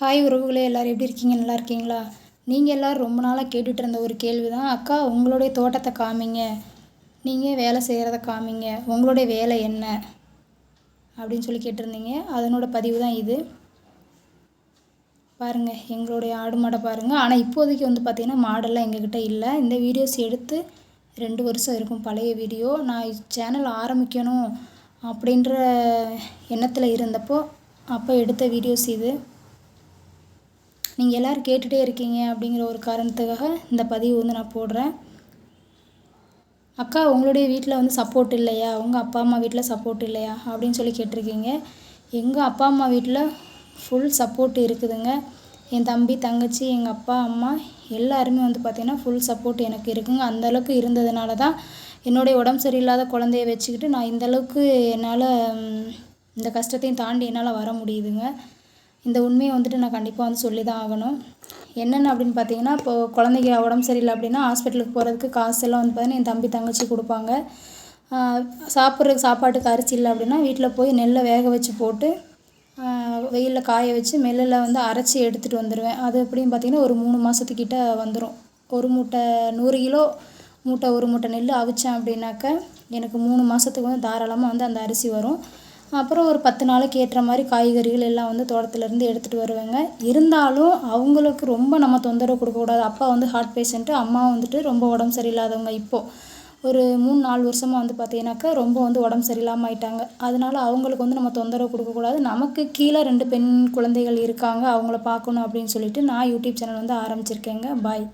Hi உறவுகளே எல்லோரும் எப்படி இருக்கீங்க? நல்லா இருக்கீங்களா? நீங்கள் எல்லோரும் ரொம்ப நாளாக கேட்டுட்டு இருந்த ஒரு கேள்வி தான் அக்கா உங்களுடைய தோட்டத்தை காமிங்க. நீங்கள் வேலை செய்கிறத காமிங்க. உங்களுடைய வேலை என்ன? அப்படின்னு சொல்லி கேட்டிருந்தீங்க. அதனோட பதிவு தான் இது. பாருங்கள் எங்களுடைய ஆடு மாடை பாருங்கள் ஆனால் இப்போதைக்கு வந்து பார்த்திங்கன்னா மாடெல்லாம் எங்ககிட்ட இல்லை. இந்த வீடியோஸ் எடுத்து ரெண்டு வருஷம் இருக்கும் பழைய வீடியோ. நான் சேனல் ஆரம்பிக்கணும் அப்படின்ற எண்ணத்தில் இருந்தப்போ அப்போ எடுத்த வீடியோஸ் இது. நீங்கள் எல்லோரும் கேட்டுகிட்டே இருக்கீங்க அப்படிங்கிற ஒரு காரணத்துக்காக இந்த பதிவு வந்து நான் போடுறேன். அக்கா உங்களுடைய வீட்டில் வந்து சப்போர்ட் இல்லையா? உங்கள் அப்பா அம்மா வீட்டில் சப்போர்ட் இல்லையா? அப்படின்னு சொல்லி கேட்டிருக்கீங்க. எங்கள் அப்பா அம்மா வீட்டில் ஃபுல் சப்போர்ட் இருக்குதுங்க. என் தம்பி தங்கச்சி எங்கள் அப்பா அம்மா எல்லாருமே வந்து பார்த்திங்கன்னா ஃபுல் சப்போர்ட் எனக்கு இருக்குங்க. அந்தளவுக்கு இருந்ததுனால தான் என்னுடைய உடம்பு சரியில்லாத குழந்தைய வச்சுக்கிட்டு நான் இந்தளவுக்கு என்னால் இந்த கஷ்டத்தையும் தாண்டி என்னால் வர முடியுதுங்க. இந்த உண்மையை வந்துட்டு நான் கண்டிப்பாக வந்து சொல்லி தான் ஆகணும். என்னென்ன அப்படின்னு பார்த்தீங்கன்னா இப்போது குழந்தைங்க உடம்பு சரியில்லை அப்படின்னா ஹாஸ்பிட்டலுக்கு போகிறதுக்கு காசு எல்லாம் வந்து பார்த்தீங்கன்னா என் தம்பி தங்கச்சி கொடுப்பாங்க. சாப்பிட்றதுக்கு சாப்பாட்டுக்கு அரிசி இல்லை அப்படின்னா வீட்டில் போய் நெல்லை வேக வச்சு போட்டு வெயிலில் காய வச்சு மெல்லில் வந்து அரைச்சி எடுத்துகிட்டு வந்துடுவேன் அது எப்படின்னு பார்த்தீங்கன்னா ஒரு மூணு மாதத்துக்கிட்ட வந்துடும் ஒரு மூட்டை நூறு கிலோ மூட்டை ஒரு மூட்டை நெல் அவிச்சேன் அப்படின்னாக்க எனக்கு மூணு மாதத்துக்கு வந்து தாராளமாக வந்து அந்த அரிசி வரும். அப்புறம் ஒரு பத்து நாளைக்கு ஏற்ற மாதிரி காய்கறிகள் எல்லாம் வந்து தோட்டத்துலேருந்து எடுத்துகிட்டு வருவேங்க. இருந்தாலும் அவங்களுக்கு ரொம்ப நம்ம தொந்தரவு கொடுக்கக்கூடாது. அப்பா வந்து ஹார்ட் பேஷண்ட்டு அம்மா வந்துட்டு ரொம்ப உடம்பு சரியில்லாதவங்க இப்போது ஒரு மூணு நாலு வருஷமாக வந்து பார்த்தீங்கன்னாக்கா ரொம்ப வந்து உடம்பு சரியில்லாமல் ஆயிட்டாங்க. அதனால அவங்களுக்கு வந்து நம்ம தொந்தரவு கொடுக்கக்கூடாது. நமக்கு கீழே ரெண்டு பெண் குழந்தைகள் இருக்காங்க. அவங்கள பார்க்கணும் அப்படின்னு சொல்லிட்டு நான் யூடியூப் சேனல் வந்து ஆரம்பிச்சிருக்கேங்க. பாய்